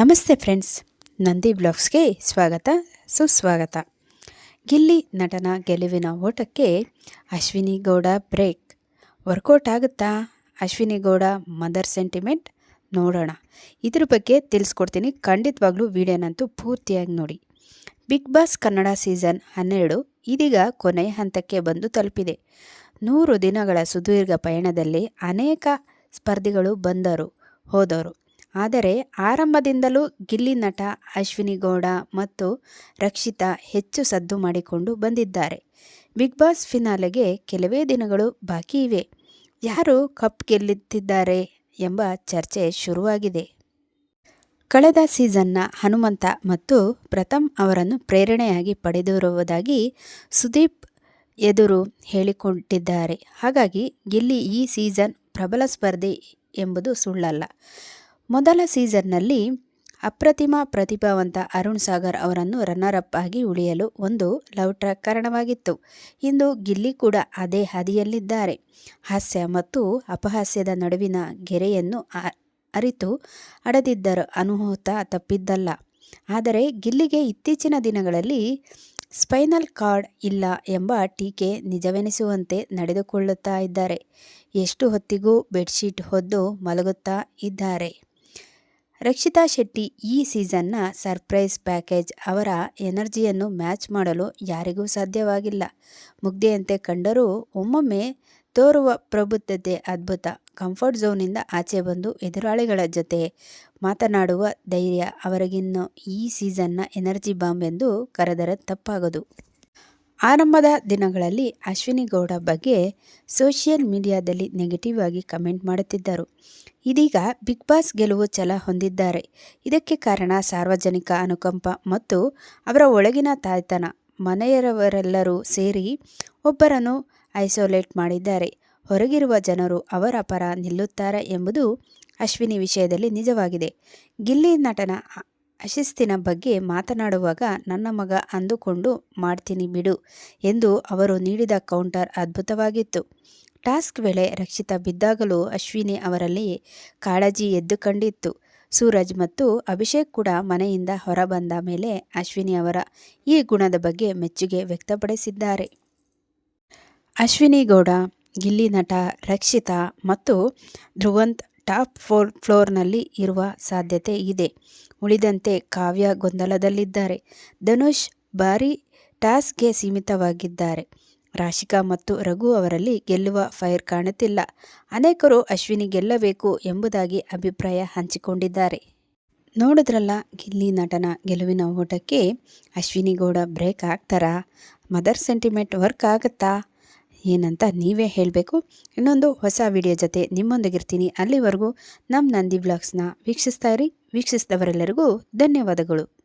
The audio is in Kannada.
ನಮಸ್ತೆ ಫ್ರೆಂಡ್ಸ್, ನಂದಿ ಬ್ಲಾಗ್ಸ್ಗೆ ಸ್ವಾಗತ, ಸುಸ್ವಾಗತ. ಗಿಲ್ಲಿ ನಟನ ಗೆಲುವಿನ ಓಟಕ್ಕೆ Ashwini Gowda break. Work out ಆಗುತ್ತಾ? Ashwini Gowda mother sentiment? ನೋಡೋಣ. ಇದ್ರ ಬಗ್ಗೆ ತಿಳಿಸ್ಕೊಡ್ತೀನಿ. ಖಂಡಿತವಾಗ್ಲೂ ವಿಡಿಯೋನಂತೂ ಪೂರ್ತಿಯಾಗಿ ನೋಡಿ. ಬಿಗ್ ಬಾಸ್ ಕನ್ನಡ ಸೀಸನ್ ಹನ್ನೆರಡು ಇದೀಗ ಕೊನೆಯ ಹಂತಕ್ಕೆ ಬಂದು ತಲುಪಿದೆ. ನೂರು ದಿನಗಳ ಸುದೀರ್ಘ ಪಯಣದಲ್ಲಿ ಅನೇಕ ಸ್ಪರ್ಧಿಗಳು ಬಂದರು, ಹೋದವರು. ಆದರೆ ಆರಂಭದಿಂದಲೂ ಗಿಲ್ಲಿ ನಟ ಅಶ್ವಿನಿ ಗೌಡ ಮತ್ತು ರಕ್ಷಿತಾ ಹೆಚ್ಚು ಸದ್ದು ಮಾಡಿಕೊಂಡು ಬಂದಿದ್ದಾರೆ. ಬಿಗ್ ಬಾಸ್ ಫಿನಾಲೆಗೆ ಕೆಲವೇ ದಿನಗಳು ಬಾಕಿ ಇವೆ. ಯಾರು ಕಪ್ ಗೆಲ್ಲುತ್ತಿದ್ದಾರೆ ಎಂಬ ಚರ್ಚೆ ಶುರುವಾಗಿದೆ. ಕಳೆದ ಸೀಸನ್ನ ಹನುಮಂತ ಮತ್ತು ಪ್ರಥಮ್ ಅವರನ್ನು ಪ್ರೇರಣೆಯಾಗಿ ಪಡೆದಿರುವುದಾಗಿ ಸುದೀಪ್ ಎದುರು ಹೇಳಿಕೊಂಡಿದ್ದಾರೆ. ಹಾಗಾಗಿ ಗಿಲ್ಲಿ ಈ ಸೀಸನ್ ಪ್ರಬಲ ಸ್ಪರ್ಧೆ ಎಂಬುದು ಸುಳ್ಳಲ್ಲ. ಮೊದಲ ಸೀಸನ್ನಲ್ಲಿ ಅಪ್ರತಿಮ ಪ್ರತಿಭಾವಂತ ಅರುಣ್ ಸಾಗರ್ ಅವರನ್ನು ರನ್ನರ್ ಅಪ್ ಆಗಿ ಉಳಿಯಲು ಒಂದು ಲವ್ ಟ್ರ್ಯಾಕ್ ಕಾರಣವಾಗಿತ್ತು. ಇಂದು ಗಿಲ್ಲಿ ಕೂಡ ಅದೇ ಹಾದಿಯಲ್ಲಿದ್ದಾರೆ. ಹಾಸ್ಯ ಮತ್ತು ಅಪಹಾಸ್ಯದ ನಡುವಿನ ಗೆರೆಯನ್ನು ಅರಿತು ಅಡದಿದ್ದರು ಅನುಭೂತ ತಪ್ಪಿದ್ದಲ್ಲ. ಆದರೆ ಗಿಲ್ಲಿಗೆ ಇತ್ತೀಚಿನ ದಿನಗಳಲ್ಲಿ ಸ್ಪೈನಲ್ ಕಾರ್ಡ್ ಇಲ್ಲ ಎಂಬ ಟೀಕೆ ನಿಜವೆನಿಸುವಂತೆ ನಡೆದುಕೊಳ್ಳುತ್ತಾ ಇದ್ದಾರೆ. ಎಷ್ಟು ಹೊತ್ತಿಗೂ ಬೆಡ್ಶೀಟ್ ಹೊದ್ದು ಮಲಗುತ್ತಾ ಇದ್ದಾರೆ. ರಕ್ಷಿತಾ ಶೆಟ್ಟಿ ಈ ಸೀಸನ್ನ ಸರ್ಪ್ರೈಸ್ ಪ್ಯಾಕೇಜ್ ಅವರ ಎನರ್ಜಿಯನ್ನು ಮ್ಯಾಚ್ ಮಾಡಲು ಯಾರಿಗೂ ಸಾಧ್ಯವಾಗಿಲ್ಲ. ಮುಗ್ಧೆಯಂತೆ ಕಂಡರೂ ಒಮ್ಮೊಮ್ಮೆ ತೋರುವ ಪ್ರಬುದ್ಧತೆ ಅದ್ಭುತ. ಕಂಫರ್ಟ್ ಝೋನಿಂದ ಆಚೆ ಬಂದು ಎದುರಾಳಿಗಳ ಜೊತೆ ಮಾತನಾಡುವ ಧೈರ್ಯ ಅವರಿಗಿನ್ನು ಈ ಸೀಸನ್ನ ಎನರ್ಜಿ ಬಾಂಬ್ ಎಂದು ಕರೆದರೆ ತಪ್ಪಾಗದು. ಆರಂಭದ ದಿನಗಳಲ್ಲಿ ಅಶ್ವಿನಿ ಗೌಡ ಬಗ್ಗೆ ಸೋಷಿಯಲ್ ಮೀಡಿಯಾದಲ್ಲಿ ನೆಗೆಟಿವ್ ಆಗಿ ಕಮೆಂಟ್ ಮಾಡುತ್ತಿದ್ದರು. ಇದೀಗ ಬಿಗ್ ಬಾಸ್ ಗೆಲುವು ಛಲ ಹೊಂದಿದ್ದಾರೆ. ಇದಕ್ಕೆ ಕಾರಣ ಸಾರ್ವಜನಿಕ ಅನುಕಂಪ ಮತ್ತು ಅವರ ಒಳಗಿನ ತಾಯ್ತನ, ಮನೆಯವರೆಲ್ಲರೂ ಸೇರಿ ಒಬ್ಬರನ್ನು ಐಸೋಲೇಟ್ ಮಾಡಿದ್ದಾರೆ. ಹೊರಗಿರುವ ಜನರು ಅವರ ಪರ ನಿಲ್ಲುತ್ತಾರೆ ಎಂಬುದು ಅಶ್ವಿನಿ ವಿಷಯದಲ್ಲಿ ನಿಜವಾಗಿದೆ. ಗಿಲ್ಲಿ ನಟನ ಅಶಿಸ್ತಿನ ಬಗ್ಗೆ ಮಾತನಾಡುವಾಗ ನನ್ನ ಮಗ ಅಂದುಕೊಂಡು ಮಾಡ್ತೀನಿ ಬಿಡು ಎಂದು ಅವರು ನೀಡಿದ ಕೌಂಟರ್ ಅದ್ಭುತವಾಗಿತ್ತು. ಟಾಸ್ಕ್ ವೇಳೆ ರಕ್ಷಿತಾ ಬಿದ್ದಾಗಲೂ ಅಶ್ವಿನಿ ಅವರಲ್ಲಿ ಕಾಳಜಿ ಎದ್ದು ಕಂಡಿತ್ತು. ಸೂರಜ್ ಮತ್ತು ಅಭಿಷೇಕ್ ಕೂಡ ಮನೆಯಿಂದ ಹೊರಬಂದ ಮೇಲೆ ಅಶ್ವಿನಿ ಅವರ ಈ ಗುಣದ ಬಗ್ಗೆ ಮೆಚ್ಚುಗೆ ವ್ಯಕ್ತಪಡಿಸಿದ್ದಾರೆ. ಅಶ್ವಿನಿ ಗೌಡ, ಗಿಲ್ಲಿ ನಟ, ರಕ್ಷಿತಾ ಮತ್ತು ಧ್ರುವಂತ್ ಟಾಪ್ ಫೋರ್ ಫ್ಲೋರ್ನಲ್ಲಿ ಇರುವ ಸಾಧ್ಯತೆ ಇದೆ. ಉಳಿದಂತೆ ಕಾವ್ಯ ಗೊಂದಲದಲ್ಲಿದ್ದಾರೆ. ಧನುಷ್ ಭಾರಿ ಟಾಸ್ಗೆ ಸೀಮಿತವಾಗಿದ್ದಾರೆ. ರಾಶಿಕಾ ಮತ್ತು ರಘು ಅವರಲ್ಲಿ ಗೆಲ್ಲುವ ಫೈರ್ ಕಾಣುತ್ತಿಲ್ಲ. ಅನೇಕರು ಅಶ್ವಿನಿ ಗೆಲ್ಲಬೇಕು ಎಂಬುದಾಗಿ ಅಭಿಪ್ರಾಯ ಹಂಚಿಕೊಂಡಿದ್ದಾರೆ. ನೋಡಿದ್ರಲ್ಲ, ಗಿಲ್ಲಿ ನಟನ ಗೆಲುವಿನ ಓಟಕ್ಕೆ ಅಶ್ವಿನಿ ಗೌಡ ಬ್ರೇಕ್ ಆಗ್ತಾರಾ ಮದರ್ ಸೆಂಟಿಮೆಂಟ್ ವರ್ಕ್ ಆಗುತ್ತಾ? ಏನಂತ ನೀವೇ ಹೇಳಬೇಕು. ಇನ್ನೊಂದು ಹೊಸ ವಿಡಿಯೋ ಜೊತೆ ನಿಮ್ಮೊಂದಿಗಿರ್ತೀನಿ. ಅಲ್ಲಿವರೆಗೂ ನಮ್ಮ ನಂದಿ ಬ್ಲಾಗ್ಸ್ನ ವೀಕ್ಷಿಸ್ತಾ ಇರಿ. ವೀಕ್ಷಿಸಿದವರೆಲ್ಲರಿಗೂ ಧನ್ಯವಾದಗಳು.